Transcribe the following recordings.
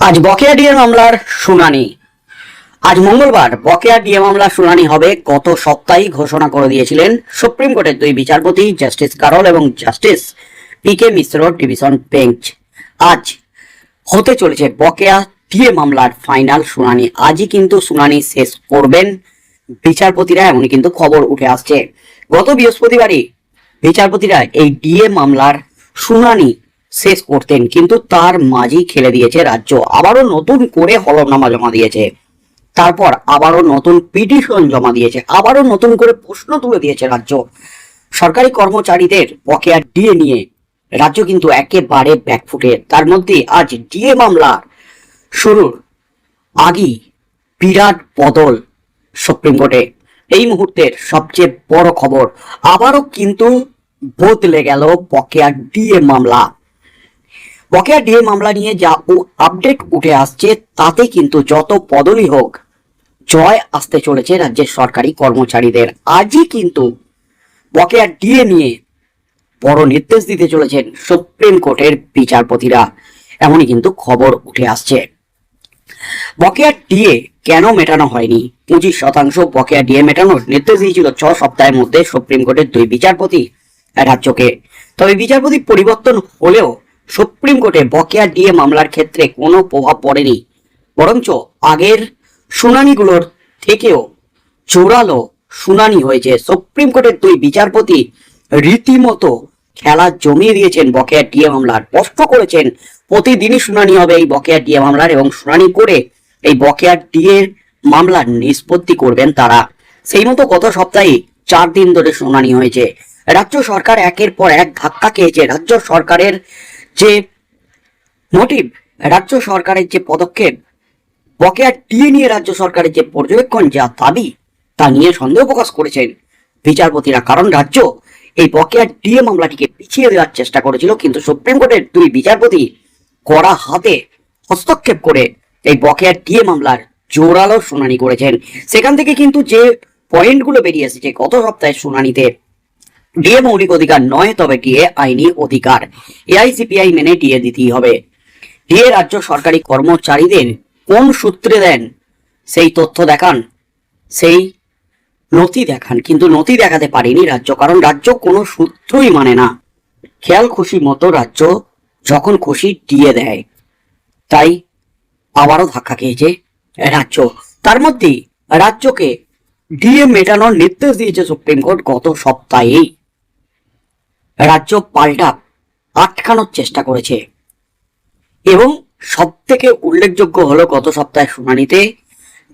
আজ বকেয়া ডিএ মামলার শুনানি। আজ মঙ্গলবার বকেয়া ডিএ মামলার শুনানি হবে গত সপ্তাহেই ঘোষণা করে দিয়েছিলেন সুপ্রিম কোর্টের দুই বিচারপতি, জাস্টিস কারল এবং justice P K Mishra division bench. আজ হতে চলেছে বকেয়া ডিএ মামলার ফাইনাল শুনানি। আজই কিন্তু শুনানি শেষ করবেন বিচারপতিরা, এমনই কিন্তু খবর উঠে আসছে। গত বৃহস্পতিবারই বিচারপতিরা এই ডিএ মামলার শুনানি শেষ করতেন, কিন্তু তার মাঝেই খেলে দিয়েছে রাজ্য। আবারও নতুন করে হলফনামা জমা দিয়েছে। তারপর আবারও নতুন পিটিশন জমা দিয়েছে। আবারও নতুন করে প্রশ্ন তুলে দিয়েছে রাজ্য। সরকারি কর্মচারীদের বকেয়া ডিএ নিয়ে রাজ্য কিন্তু একেবারে ব্যাকফুটে। তার মধ্যে আজ ডিএ মামলা শুরুর আগেই বিরাট বদল সুপ্রিম কোর্টে। এই মুহূর্তের সবচেয়ে বড় খবর, আবারও কিন্তু বদলে গেল বকেয়া ডিএ মামলা। বকেয়া ডিএ মামলা নিয়ে যা আপডেট উঠে আসছে, তাতে কিন্তু যত বদলই হোক, জয় আসতে চলেছে রাজ্যের সরকারি কর্মচারীদের। আজই কিন্তু বকেয়া ডিএ নিয়ে বড় নির্দেশ দিতে চলেছেন সুপ্রিম কোর্টের বিচারপতিরা। এমনই কিন্তু খবর উঠে আসছে। বকেয়া ডিএ কেন মেটানো হয়নি? পঁচিশ শতাংশ বকেয়া ডিএ মেটানোর নির্দেশ দিয়েছিল ছ সপ্তাহের মধ্যে সুপ্রিম কোর্টের দুই বিচারপতি রাজ্যকে। তবে বিচারপতি পরিবর্তন হলেও সুপ্রিম কোর্টে বকেয়া ডিএ মামলার ক্ষেত্রে কোনো প্রভাব পড়েনি। বরঞ্চ আগের শুনানিগুলোর থেকেও জোরালো শুনানি হয়েছে। সুপ্রিম কোর্টের দুই বিচারপতি রীতিমতো খেলা জমিয়ে দিয়েছেন বকেয়া ডিএ মামলার। স্পষ্ট করেছেন, প্রতিদিনই শুনানি হবে এই বকেয়া ডিএ মামলার এবং শুনানি করে এই বকেয়া ডিএ মামলার নিষ্পত্তি করবেন তারা। সেই মতো গত সপ্তাহে চার দিন ধরে শুনানি হয়েছে। রাজ্য সরকার একের পর এক ধাক্কা খেয়েছে। রাজ্য সরকারের যে মোটিভ রাজ্য সরকারের যে পদক্ষেপ, বকেয়া ডিএ নিয়ে রাজ্য সরকারের যে পর্যবেক্ষণ যা দাবি, তা নিয়ে সন্দেহ প্রকাশ করেছেন। বিচারপতিরা, কারণ রাজ্য এই বকেয়া ডিএ মামলাটিকে পিছিয়ে দেওয়ার চেষ্টা করেছিল, কিন্তু সুপ্রিম কোর্টের দুই বিচারপতি কড়া হাতে হস্তক্ষেপ করে এই বকেয়া ডিএ মামলার জোরালো শুনানি করেছেন। সেখান থেকে কিন্তু যে পয়েন্টগুলো বেরিয়ে এসেছে, গত সপ্তাহের শুনানিতে ডিএ মৌলিক অধিকার নয়, তবে ডিএ আইনি অধিকার। এআইসিপিআই মেনে ডিএ দিতেই হবে। ডিএ রাজ্য সরকারি কর্মচারীদের কোন সূত্রে দেন? সেই তথ্য দেখান। সেই নথি দেখান। কিন্তু নথি দেখাতে পারেনি রাজ্য, কারণ রাজ্য কোনো সূত্রই মানে না। খেয়াল খুশি মতো রাজ্য যখন খুশি দিয়ে দেয়, তাই আবারও ধাক্কা খেয়েছে রাজ্য। তার মধ্যে রাজ্যকে ডিএ মেটানোর নির্দেশ দিয়েছে সুপ্রিম কোর্ট গত সপ্তাহেই। রাজ্য পাল্টা আটকানোর চেষ্টা করেছে। এবং সব থেকে উল্লেখযোগ্য হলো গত সপ্তাহে শুনানিতে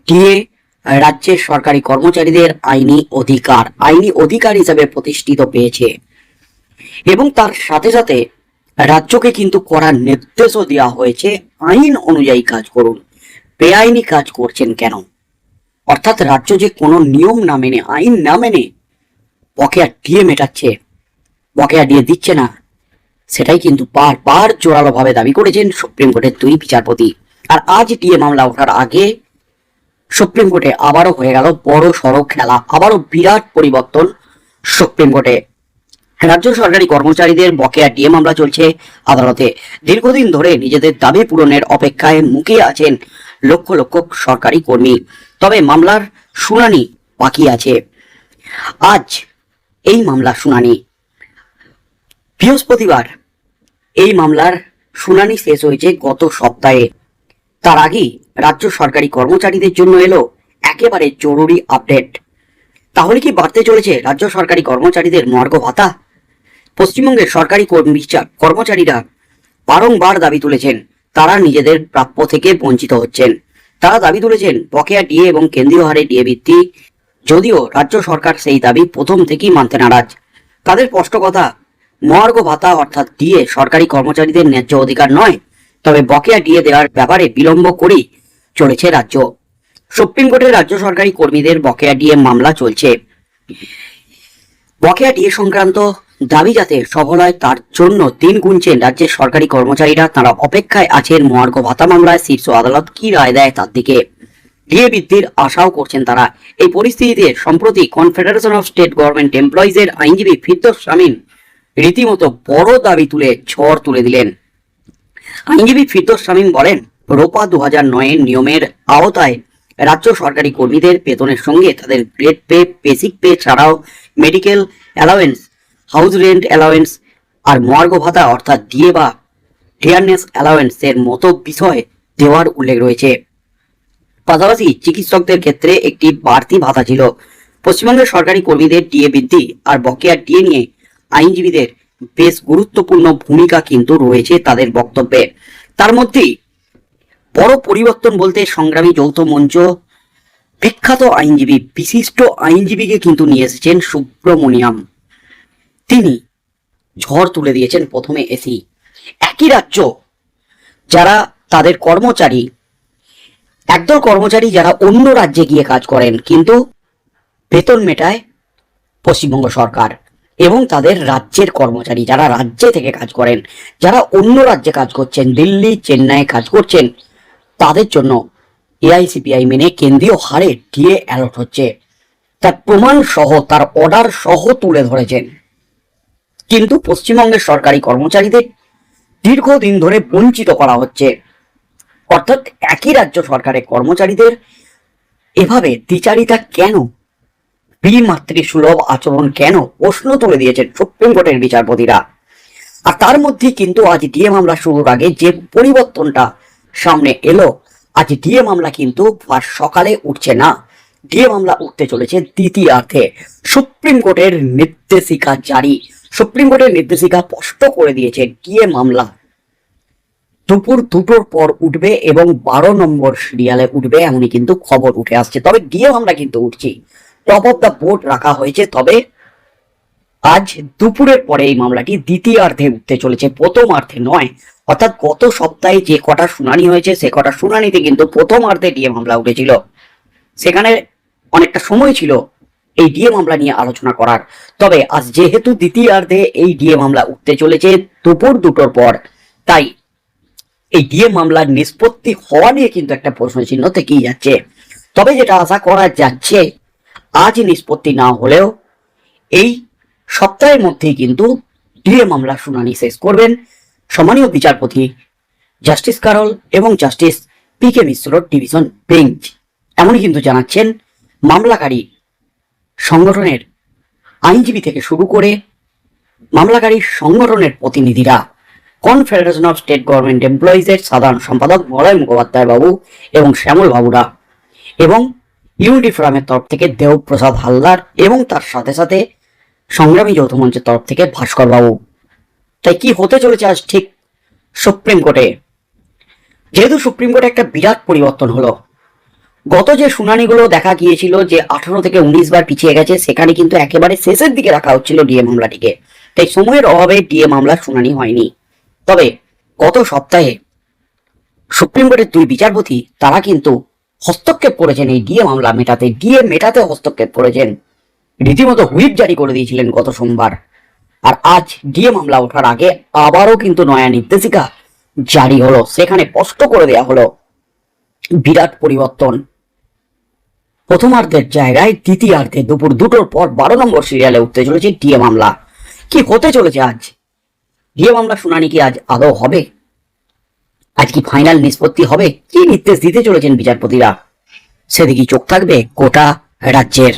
ডিএ রাজ্যের সরকারি কর্মচারীদের আইনি অধিকার আইনি অধিকার হিসাবে প্রতিষ্ঠিত পেয়েছে। এবং তার সাথে সাথে রাজ্যকে কিন্তু করার নির্দেশও দেওয়া হয়েছে, আইন অনুযায়ী কাজ করুন। বেআইনি কাজ করছেন কেন? অর্থাৎ রাজ্য যে কোনো নিয়ম না মেনে, আইন না মেনে বকেয়া ডিএ মেটাচ্ছে বকেয়া ডিএ দিচ্ছে না। সেটাই কিন্তু বারবার জোরালোভাবে দাবি করেছেন সুপ্রিম কোর্টের দুই বিচারপতি। আর আজ ডিএ মামলা ওঠার আগে সুপ্রিম কোর্টে আবারও হয়ে গেল বড় সড়ক খেলা, আবারও বিরাট পরিবর্তন সুপ্রিম কোর্টে। রাজ্য সরকারি কর্মচারীদের বকেয়া ডিএ মামলা চলছে আদালতে। দীর্ঘদিন ধরে নিজেদের দাবি পূরণের অপেক্ষায় মুখে আছেন লক্ষ লক্ষ সরকারি কর্মী। তবে মামলার শুনানি বাকি আছে। আজ এই মামলার শুনানি বৃহস্পতিবার এই মামলার শুনানি শেষ হয়েছে গত সপ্তাহে। তার আগেই রাজ্য সরকারি কর্মচারীদের জন্য এলো একেবারে জরুরি আপডেট। তাহলে কি বাড়তে চলেছে রাজ্য সরকারি কর্মচারীদের মর্গ ভাতা? পশ্চিমবঙ্গের সরকারি কর্মী- কর্মচারীরা বারংবার দাবি তুলেছেন, তারা নিজেদের প্রাপ্য থেকে বঞ্চিত হচ্ছেন। তারা দাবি তুলেছেন, বকেয়া ডিএ এবং কেন্দ্রীয় হারে ডিএ ভিত্তি যদিও রাজ্য সরকার সেই দাবি প্রথম থেকেই মানতে নারাজ। তাদের স্পষ্ট কথা মহার্ঘ ভাতা অর্থাৎ ডিএ সরকারি কর্মচারীদের ন্যায্য অধিকার নয়, তবে বকেয়া ডিএ দেওয়ার ব্যাপারে বিলম্ব করেই চলেছে রাজ্য। সুপ্রিম কোর্টের রাজ্য সরকারি কর্মীদের বকেয়া ডিএ মামলা চলছে। বকেয়া ডিএ সংক্রান্ত দাবি যাতে সফল হয়, তার জন্য দিন গুনছেন রাজ্যের সরকারি কর্মচারীরা। তারা অপেক্ষায় আছেন মহার্ঘ ভাতা মামলায়। শীর্ষ আদালত কি রায় দেয় তার দিকে ডিএ বৃদ্ধির আশাও করছেন তারা। এই পরিস্থিতিতে সম্প্রতি কনফেডারেশন অফ স্টেট গভর্নমেন্ট এমপ্লয়িজের আইনজীবী ফিরদোস শামীম রীতিমতো বড় দাবি তুলে ঝড় তুলে দিলেন। আইনজীবী ফিরদোস শামীম বলেন, রোপা দু হাজার নয়ের নিয়মের আওতায় রাজ্য সরকারি কর্মীদের বেতনের সঙ্গে তাদের গ্রেড পে বেসিক পে ছাড়াও medical allowance house rent allowance আর মর্গ ভাতা অর্থাৎ ডিএ বা ফেয়ারনেস অ্যালাওয়েন্স এর মতো বিষয় দেওয়ার উল্লেখ রয়েছে। পাশাপাশি চিকিৎসকদের ক্ষেত্রে একটি বাড়তি ভাতা ছিল। পশ্চিমবঙ্গের সরকারি কর্মীদের ডিএ বৃদ্ধি আর বকেয়া ডিএ নিয়ে আইনজীবীদের বেশ গুরুত্বপূর্ণ ভূমিকা কিন্তু রয়েছে তাদের বক্তব্যে। তার মধ্যেই বড় পরিবর্তন বলতে সংগ্রামী যৌথ মঞ্চ বিখ্যাত আইনজীবী, বিশিষ্ট আইনজীবীকে কিন্তু নিয়ে এসেছেন সুব্রমণিয়াম। তিনি ঝড় তুলে দিয়েছেন প্রথমে এসি। একই রাজ্য যারা তাদের কর্মচারী, একদল কর্মচারী যারা অন্য রাজ্যে গিয়ে কাজ করেন, কিন্তু বেতন মেটায় পশ্চিমবঙ্গ সরকার। এবং তাদের রাজ্যের কর্মচারী যারা রাজ্যে থেকে কাজ করেন, যারা অন্য রাজ্যে কাজ করছেন, দিল্লি, চেন্নাইয়ে কাজ করছেন, তাদের জন্য এআইসিপিআই মেনে কেন্দ্রীয় হারে ডিএ অ্যালট হচ্ছে। তার প্রমাণ সহ, তার অর্ডার সহ তুলে ধরেছেন। কিন্তু পশ্চিমবঙ্গের সরকারি কর্মচারীদের দীর্ঘদিন ধরে বঞ্চিত করা হচ্ছে। অর্থাৎ একই রাজ্য সরকারের কর্মচারীদের এভাবে দ্বিচারিতা কেন বিমাতৃ সুলভ আচরণ কেন? প্রশ্ন তুলে দিয়েছেন সুপ্রিম কোর্টের বিচারপতিরা। আর তার মধ্যে কিন্তু আজ ডিএ মামলা শুরুর আগে যে পরিবর্তনটা সামনে এলো, আজ ডিএ মামলা কিন্তু সকালে উঠছে না। ডিএ মামলা উঠতে চলেছে দ্বিতীয়ার্ধে। সুপ্রিম কোর্টের নির্দেশিকা জারি। সুপ্রিম কোর্টের নির্দেশিকা স্পষ্ট করে দিয়েছে ডিএ মামলা। দুপুর দুটোর পর উঠবে এবং বারো নম্বর সিরিয়ালে উঠবে এমনই কিন্তু খবর উঠে আসছে। তবে ডিএ আমরা কিন্তু উঠছি টপ অফ দ্য বোর্ড রাখা হয়েছে। তবে আজ দুপুরের পরে এই মামলাটি দ্বিতীয়ার্ধে উঠতে চলেছে, প্রথমার্ধে নয়। অর্থাৎ গত সপ্তাহে যে কটা শুনানি হয়েছে, সে কটা শুনানিতে কিন্তু প্রথমার্ধে ডিএ মামলা উঠেছিল। সেখানে অনেকটা সময় ছিল এই ডিএ মামলা নিয়ে আলোচনা করার। তবে আজ যেহেতু দ্বিতীয়ার্ধে এই ডিএ মামলা উঠতে চলেছে দুপুর দুটোর পর, তাই এই ডিএ মামলার নিষ্পত্তি হওয়া নিয়ে কিন্তু একটা প্রশ্ন চিহ্ন থেকেই যাচ্ছে। তবে যেটা আশা করা যাচ্ছে আজ নিষ্পত্তি না হলেও এই সপ্তাহের মধ্যেই কিন্তু ডিএ মামলার শুনানি শেষ করবেন সম্মানীয় বিচারপতি জাস্টিস কারল এবং justice P K Mishra division bench. এমনই কিন্তু জানাচ্ছেন মামলাকারী সংগঠনের আইনজীবী থেকে শুরু করে মামলাকারী সংগঠনের প্রতিনিধিরা, কনফেডারেশন অফ স্টেট গভর্নমেন্ট এমপ্লয়িজের সাধারণ সম্পাদক মলয় মুখোপাধ্যায় বাবু এবং শ্যামল বাবুরা এবং ইউনিটি ফোরামের তরফ থেকে দেবপ্রসাদ হালদার এবং তার সাথে সাথে সংগ্রামী যৌথ মঞ্চের তরফ থেকে ভাস্কর বাবু। তাই কি হতে চলেছে আজ ঠিক সুপ্রিম কোর্টে? যেহেতু সুপ্রিম কোর্টে একটা বিরাট পরিবর্তন হলো। গত যে শুনানিগুলো দেখা গিয়েছিল যে আঠারো থেকে উনিশ বার পিছিয়ে গেছে, সেখানে কিন্তু একেবারে শেষের দিকে রাখা হচ্ছিল ডিএ মামলাটিকে। তাই সময়ের অভাবে ডিএ মামলার শুনানি হয়নি। তবে গত সপ্তাহে সুপ্রিম কোর্টের দুই বিচারপতি, তারা কিন্তু হস্তক্ষেপ করেছেন। এই ডিএ মামলা মেটাতে ডিএ মেটাতে হস্তক্ষেপ করেছেন। রীতিমতো হুইপ জারি করে দিয়েছিলেন গত সোমবার। আর আজ ডিএ মামলা ওঠার আগে আবারও কিন্তু নয়া নির্দেশিকা জারি হলো। সেখানে স্পষ্ট করে দেয়া হলো বিরাট পরিবর্তন। প্রথমার্ধের জায়গায় দ্বিতীয়ার্ধে দুপুর দুটোর পর বারো নম্বর সিরিয়ালে উঠতে চলেছে ডিএ মামলা। কি হতে চলেছে আজ? ডিএ মামলা শুনানি কি আজ আদৌ হবে? আজ কি ফাইনাল নিষ্পত্তি হবে? কি নির্দেশ দিতে চলেছেন বিচারপতিরা? সেদিকে চোখ থাকবে গোটা রাজ্যের।